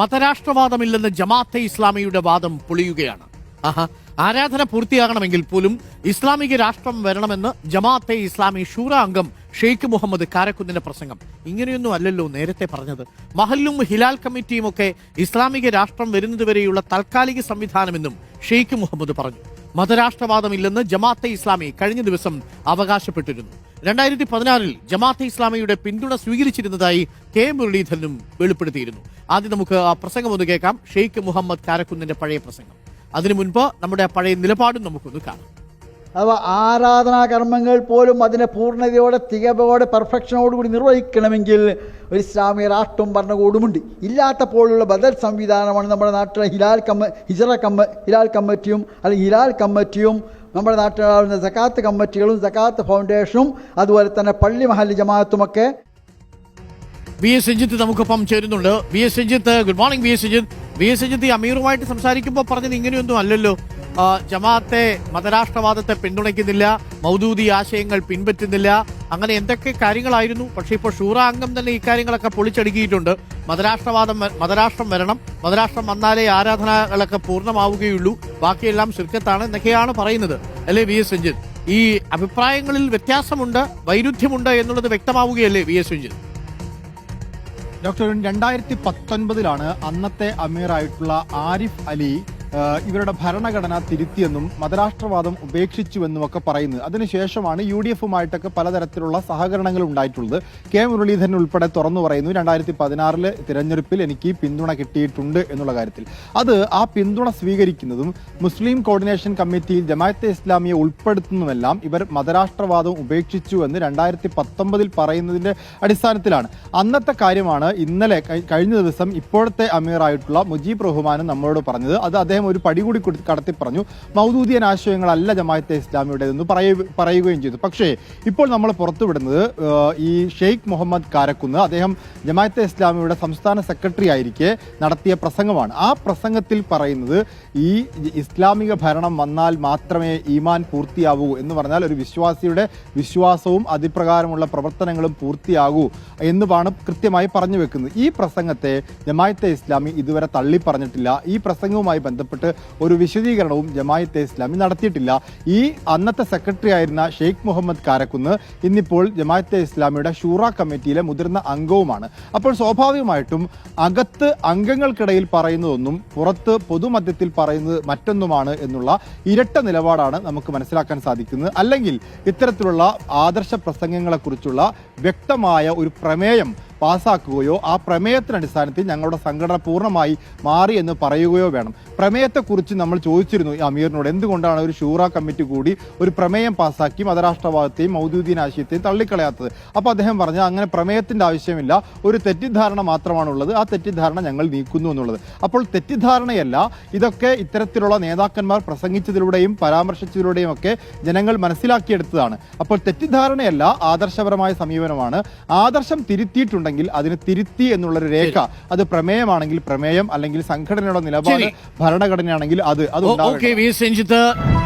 മതരാഷ്ട്രവാദമില്ലെന്ന് ജമാഅത്തെ ഇസ്ലാമിയുടെ വാദം പൊളിയുകയാണ്. ആഹാ ആരാധന പൂർത്തിയാകണമെങ്കിൽ പോലും ഇസ്ലാമിക രാഷ്ട്രം വരണമെന്ന് ജമാഅത്തെ ഇസ്ലാമി ഷൂറ അംഗം ഷെയ്ഖ് മുഹമ്മദ് കാരക്കുന്നിന്റെ പ്രസംഗം. ഇങ്ങനെയൊന്നും അല്ലല്ലോ നേരത്തെ പറഞ്ഞത്. മഹല്ലും ഹിലാൽ കമ്മിറ്റിയും ഒക്കെ ഇസ്ലാമിക രാഷ്ട്രം വരുന്നതുവരെയുള്ള താൽക്കാലിക സംവിധാനമെന്നും ഷെയ്ഖ് മുഹമ്മദ് പറഞ്ഞു. മതരാഷ്ട്രവാദമില്ലെന്ന് ജമാഅത്തെ ഇസ്ലാമി കഴിഞ്ഞ ദിവസം അവകാശപ്പെട്ടിരുന്നു. രണ്ടായിരത്തി പതിനാറിൽ ജമാഅത്തെ ഇസ്ലാമിയുടെ പിന്തുണ സ്വീകരിച്ചിരുന്നതായി കെ മുരളീധരനും വെളിപ്പെടുത്തിയിരുന്നു. ആദ്യം നമുക്ക് ആ പ്രസംഗം ഒന്ന് കേൾക്കാം. ഷെയ്ഖ് മുഹമ്മദ് കാരക്കുന്നിന്റെ പഴയ പ്രസംഗം. അതിനു മുൻപ് നമ്മുടെ പഴയ നിലപാടും നമുക്കൊന്ന് കാണാം. അഥവാ ആരാധനാ കർമ്മങ്ങൾ പോലും അതിനെ പൂർണതയോടെ തികവോടെ പെർഫെക്ഷനോടുകൂടി നിർവഹിക്കണമെങ്കിൽ ഒരു ഇസ്ലാമിക രാഷ്ട്രവും ഭരണകൂടുമുണ്ട്. ഇല്ലാത്തപ്പോഴുള്ള ബദൽ സംവിധാനമാണ് നമ്മുടെ നാട്ടിലെ ഹിലാൽ കമ്മ ഹിജറ കമ്മ ഹിലാൽ കമ്മിറ്റിയും അല്ലെങ്കിൽ ഹിലാൽ കമ്മിറ്റിയും നമ്മുടെ നാട്ടിലാവുന്ന സക്കാത്ത് കമ്മിറ്റികളും സക്കാത്ത് ഫൗണ്ടേഷനും അതുപോലെ തന്നെ പള്ളി മഹല്ലി ജമാഅത്തുമൊക്കെ. വി എസ് രഞ്ജിത്ത് നമുക്കൊപ്പം ചേരുന്നുണ്ട്. V S Ranjith good morning V S Ranjith. V S Ranjith ഈ അമീറുമായിട്ട് സംസാരിക്കുമ്പോൾ പറഞ്ഞത് ഇങ്ങനെയൊന്നും അല്ലല്ലോ. ജമാഅത്തെ മതരാഷ്ട്രവാദത്തെ പിന്തുണയ്ക്കുന്നില്ല മൗദൂദി ആശയങ്ങൾ പിൻപറ്റുന്നില്ല. അങ്ങനെ എന്തൊക്കെ കാര്യങ്ങളായിരുന്നു? പക്ഷേ ഇപ്പോൾ ഷൂറ അംഗം തന്നെ ഇക്കാര്യങ്ങളൊക്കെ പൊളിച്ചടുക്കിയിട്ടുണ്ട്. മതരാഷ്ട്രവാദം മതരാഷ്ട്രം വരണം. മതരാഷ്ട്രം വന്നാലേ ആരാധനകളൊക്കെ പൂർണമാവുകയുള്ളൂ. ബാക്കിയെല്ലാം ശിർക്കത്താണ് എന്നൊക്കെയാണ് പറയുന്നത്. അല്ലേ വി എസ് രഞ്ജിത്ത്? ഈ അഭിപ്രായങ്ങളിൽ വ്യത്യാസമുണ്ട് വൈരുദ്ധ്യമുണ്ട് എന്നുള്ളത് വ്യക്തമാവുകയല്ലേ വി എസ് രഞ്ജിത്ത്? ഡോക്ടർ രണ്ടായിരത്തി പത്തൊൻപതിലാണ് അന്നത്തെ അമീറായിട്ടുള്ള ആരിഫ് അലി ഇവരുടെ ഭരണഘടന തിരുത്തിയെന്നും മതരാഷ്ട്രവാദം ഉപേക്ഷിച്ചുവെന്നും ഒക്കെ പറയുന്നത്. അതിനുശേഷമാണ് യു ഡി എഫുമായിട്ടൊക്കെ പലതരത്തിലുള്ള സഹകരണങ്ങൾ ഉണ്ടായിട്ടുള്ളത്. കെ മുരളീധരൻ ഉൾപ്പെടെ തുറന്നു പറയുന്നു രണ്ടായിരത്തി പതിനാറിൽ തിരഞ്ഞെടുപ്പിൽ എനിക്ക് പിന്തുണ കിട്ടിയിട്ടുണ്ട് എന്നുള്ള കാര്യത്തിൽ. അത് ആ പിന്തുണ സ്വീകരിക്കുന്നതും മുസ്ലിം കോർഡിനേഷൻ കമ്മിറ്റിയിൽ ജമാഅത്തെ ഇസ്ലാമിയെ ഉൾപ്പെടുത്തുന്നതുമെല്ലാം ഇവർ മതരാഷ്ട്രവാദം ഉപേക്ഷിച്ചു എന്ന് രണ്ടായിരത്തി പത്തൊമ്പതിൽ പറയുന്നതിന്റെ അടിസ്ഥാനത്തിലാണ്. അന്നത്തെ കാര്യമാണ് ഇന്നലെ കഴിഞ്ഞ ദിവസം ഇപ്പോഴത്തെ അമീറായിട്ടുള്ള മുജീബ് റഹ്മാനും നമ്മളോട് പറഞ്ഞത്. അത് അദ്ദേഹം ഒരു പടി കൊടു- കടത്തി പറഞ്ഞു മൗദൂദിയൻ ആശയങ്ങളല്ല ജമാഅത്തെ ഇസ്ലാമിയുടേതെന്ന് പറയ- പറയുകയും ചെയ്തു. പക്ഷേ ഇപ്പോൾ നമ്മൾ പുറത്തുവിടുന്നത് ഈ ഷെയ്ഖ് മുഹമ്മദ് കാരക്കുന്ന് അദ്ദേഹം ജമാഅത്തെ ഇസ്ലാമിയുടെ സംസ്ഥാന സെക്രട്ടറി ആയിരിക്കെ നടത്തിയ പ്രസംഗമാണ്. ആ പ്രസംഗത്തിൽ പറയുന്നത് ഈ ഇസ്ലാമിക ഭരണം വന്നാൽ മാത്രമേ ഈമാൻ പൂർത്തിയാവൂ എന്ന് പറഞ്ഞാൽ ഒരു വിശ്വാസിയുടെ വിശ്വാസവും അതിപ്രകാരമുള്ള പ്രവർത്തനങ്ങളും പൂർത്തിയാകൂ എന്നുമാണ് കൃത്യമായി പറഞ്ഞു വെക്കുന്നത്. ഈ പ്രസംഗത്തെ ജമായത്തെ ഇസ്ലാമി ഇതുവരെ തള്ളി പറഞ്ഞിട്ടില്ല ഈ പ്രസംഗവുമായി ബന്ധപ്പെട്ട് ഒരു വിശദീകരണവും ജമായത്തെ ഇസ്ലാമി നടത്തിയിട്ടില്ല. ഈ അന്നത്തെ സെക്രട്ടറി ആയിരുന്ന ഷെയ്ഖ് മുഹമ്മദ് കാരക്കുന്ന് ഇന്നിപ്പോൾ ജമായത്തെ ഇസ്ലാമിയുടെ ഷൂറ കമ്മിറ്റിയിലെ മുതിർന്ന അംഗവുമാണ്. അപ്പോൾ സ്വാഭാവികമായിട്ടും അകത്ത് അംഗങ്ങൾക്കിടയിൽ പറയുന്നതൊന്നും പുറത്ത് പൊതുമധ്യത്തിൽ പറയുന്നത് മറ്റൊന്നുമാണ് എന്നുള്ള ഇരട്ട നിലപാടാണ് നമുക്ക് മനസ്സിലാക്കാൻ സാധിക്കുന്നത്. അല്ലെങ്കിൽ ഇത്തരത്തിലുള്ള ആദർശ പ്രസംഗങ്ങളെക്കുറിച്ചുള്ള വ്യക്തമായ ഒരു പ്രമേയം പാസ്സാക്കുകയോ ആ പ്രമേയത്തിന് അടിസ്ഥാനത്തിൽ ഞങ്ങളുടെ സംഘടന പൂർണമായി മാറി എന്ന് പറയുകയോ വേണം. പ്രമേയത്തെക്കുറിച്ച് നമ്മൾ ചോദിച്ചിരുന്നു ഈ അമീറിനോട്. എന്തുകൊണ്ടാണ് ഒരു ഷൂറ കമ്മിറ്റി കൂടി ഒരു പ്രമേയം പാസ്സാക്കി മതരാഷ്ട്രവാദത്തെയും മൗദ്യുദ്ദീനാശയത്തെയും തള്ളിക്കളയാത്തത്? അപ്പോൾ അദ്ദേഹം പറഞ്ഞു അങ്ങനെ പ്രമേയത്തിന്റെ ആവശ്യമില്ല ഒരു തെറ്റിദ്ധാരണ മാത്രമാണുള്ളത് ആ തെറ്റിദ്ധാരണ ഞങ്ങൾ നീക്കുന്നു എന്നുള്ളത്. അപ്പോൾ തെറ്റിദ്ധാരണയല്ല ഇതൊക്കെ ഇത്തരത്തിലുള്ള നേതാക്കന്മാർ പ്രസംഗിച്ചതിലൂടെയും പരാമർശിച്ചതിലൂടെയും ഒക്കെ ജനങ്ങൾ മനസ്സിലാക്കിയെടുത്തതാണ്. അപ്പോൾ തെറ്റിദ്ധാരണയല്ല ആദർശപരമായ സമീപനമാണ്. ആദർശം തിരുത്തിയിട്ടുണ്ടെങ്കിൽ അതിന് തിരുത്തി എന്നുള്ളൊരു രേഖ. അത് പ്രമേയമാണെങ്കിൽ പ്രമേയം അല്ലെങ്കിൽ സംഘടനയുടെ നിലപാട്. ഭരണഘടനയാണെങ്കിൽ അത് അത് ഓക്കെ വി.